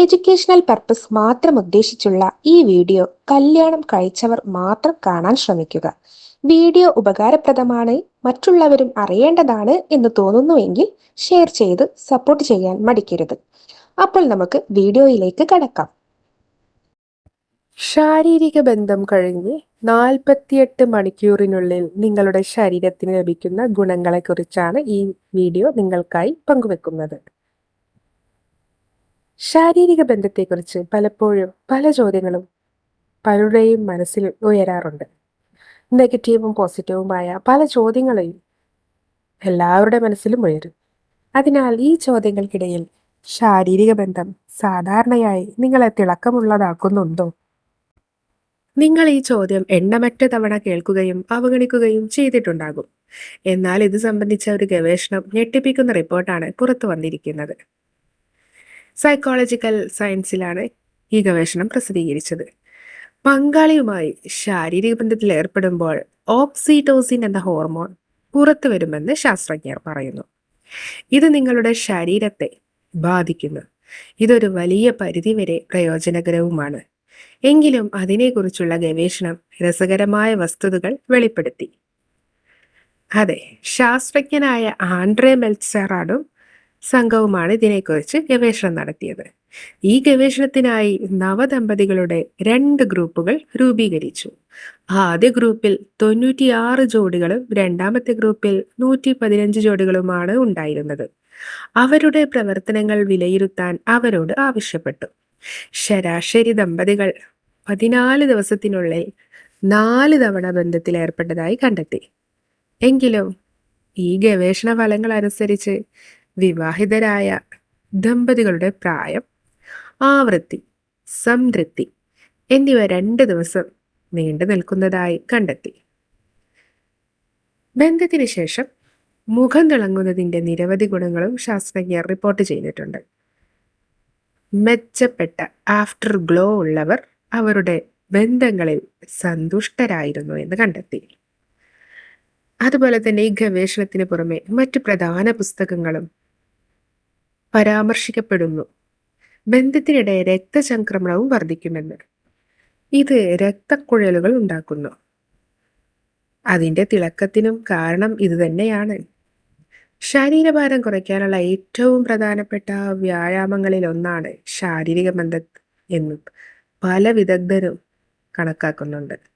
Educational purpose മാത്രം ഉദ്ദേശിച്ചുള്ള ഈ video കല്യാണം കഴിച്ചവർ മാത്രം കാണാൻ ശ്രമിക്കുക. വീഡിയോ ഉപകാരപ്രദമാണ് മറ്റുള്ളവരും അറിയേണ്ടതാണ് എന്ന് തോന്നുന്നുവെങ്കിൽ ഷെയർ ചെയ്ത് സപ്പോർട്ട് ചെയ്യാൻ മടിക്കരുത്. അപ്പോൾ നമുക്ക് വീഡിയോയിലേക്ക് കടക്കാം. ശാരീരിക ബന്ധം കഴിഞ്ഞ് നാൽപ്പത്തിയെട്ട് മണിക്കൂറിനുള്ളിൽ നിങ്ങളുടെ ശരീരത്തിന് ലഭിക്കുന്ന ഗുണങ്ങളെക്കുറിച്ചാണ് ഈ വീഡിയോ നിങ്ങൾക്കായി പങ്കുവെക്കുന്നത്. ശാരീരിക ബന്ധത്തെക്കുറിച്ച് പലപ്പോഴും പല ചോദ്യങ്ങളും പലരുടെയും മനസ്സിൽ ഉയരാറുണ്ട്. നെഗറ്റീവും പോസിറ്റീവുമായ പല ചോദ്യങ്ങളെയും എല്ലാവരുടെ മനസ്സിലും ഉയരും. അതിനാൽ ഈ ചോദ്യങ്ങൾക്കിടയിൽ ശാരീരിക ബന്ധം സാധാരണയായി നിങ്ങളെ തിളക്കമുള്ളതാക്കുന്നുണ്ടോ? നിങ്ങൾ ഈ ചോദ്യം എണ്ണമറ്റ തവണ കേൾക്കുകയും അവഗണിക്കുകയും ചെയ്തിട്ടുണ്ടാകും. എന്നാൽ ഇത് സംബന്ധിച്ച ഒരു ഗവേഷണം ഞെട്ടിപ്പിക്കുന്ന റിപ്പോർട്ടാണ് പുറത്തു വന്നിരിക്കുന്നത്. സൈക്കോളജിക്കൽ സയൻസിലാണ് ഈ ഗവേഷണം പ്രസിദ്ധീകരിച്ചത്. പങ്കാളിയുമായി ശാരീരിക ബന്ധത്തിൽ ഏർപ്പെടുമ്പോൾ ഓക്സിറ്റോസിൻ എന്ന ഹോർമോൺ പുറത്തു വരുമെന്ന് ശാസ്ത്രജ്ഞർ പറയുന്നു. ഇത് നിങ്ങളുടെ ശരീരത്തെ ബാധിക്കുന്നു. ഇതൊരു വലിയ പരിധിവരെ പ്രയോജനകരവുമാണ്. എങ്കിലും അതിനെക്കുറിച്ചുള്ള ഗവേഷണം രസകരമായ വസ്തുതകൾ വെളിപ്പെടുത്തി. അതെ ശാസ്ത്രജ്ഞനായ ആൻഡ്രേ മെൽസറാഡും സംഘവുമാണ് ഇതിനെക്കുറിച്ച് ഗവേഷണം നടത്തിയത്. ഈ ഗവേഷണത്തിനായി നവദമ്പതികളുടെ രണ്ട് ഗ്രൂപ്പുകൾ രൂപീകരിച്ചു. ആദ്യ ഗ്രൂപ്പിൽ തൊണ്ണൂറ്റിയാറ് ജോഡികളും രണ്ടാമത്തെ ഗ്രൂപ്പിൽ നൂറ്റി പതിനഞ്ച് ജോഡികളുമാണ് ഉണ്ടായിരുന്നത്. അവരുടെ പ്രവർത്തനങ്ങൾ വിലയിരുത്താൻ അവരോട് ആവശ്യപ്പെട്ടു. ശരാശരി ദമ്പതികൾ പതിനാല് ദിവസത്തിനുള്ളിൽ നാല് തവണ ബന്ധത്തിൽ ഏർപ്പെട്ടതായി കണ്ടെത്തി. എങ്കിലും ഈ ഗവേഷണ ഫലങ്ങൾ അനുസരിച്ച് വിവാഹിതരായ ദമ്പതികളുടെ പ്രായം ആവൃത്തി സംതൃപ്തി എന്നിവ രണ്ട് ദിവസം നീണ്ടു നിൽക്കുന്നതായി കണ്ടെത്തി. ബന്ധത്തിന് ശേഷം മുഖം തിളങ്ങുന്നതിന്റെ നിരവധി ഗുണങ്ങളും ശാസ്ത്രജ്ഞർ റിപ്പോർട്ട് ചെയ്തിട്ടുണ്ട്. മെച്ചപ്പെട്ട ആഫ്റ്റർ ഗ്ലോ ഉള്ളവർ അവരുടെ ബന്ധങ്ങളിൽ സന്തുഷ്ടരായിരുന്നു എന്ന് കണ്ടെത്തി. അതുപോലെ തന്നെ ഈ ഗവേഷണത്തിന് പുറമെ മറ്റു പ്രധാന പുസ്തകങ്ങളും പരാമർശിക്കപ്പെടുന്നു. ബന്ധത്തിനിടെ രക്തചംക്രമണവും വർദ്ധിക്കുമെന്ന് ഇത് രക്തക്കുഴലുകൾ ഉണ്ടാക്കുന്നു. അതിന്റെ തിളക്കത്തിനും കാരണം ഇതുതന്നെയാണ് ശരീരഭാരം കുറയ്ക്കാനുള്ള ഏറ്റവും പ്രധാനപ്പെട്ട വ്യായാമങ്ങളിൽ ഒന്നാണ് ശാരീരിക ബന്ധം എന്നും പല വിദഗ്ധരും കണക്കാക്കുന്നുണ്ട്.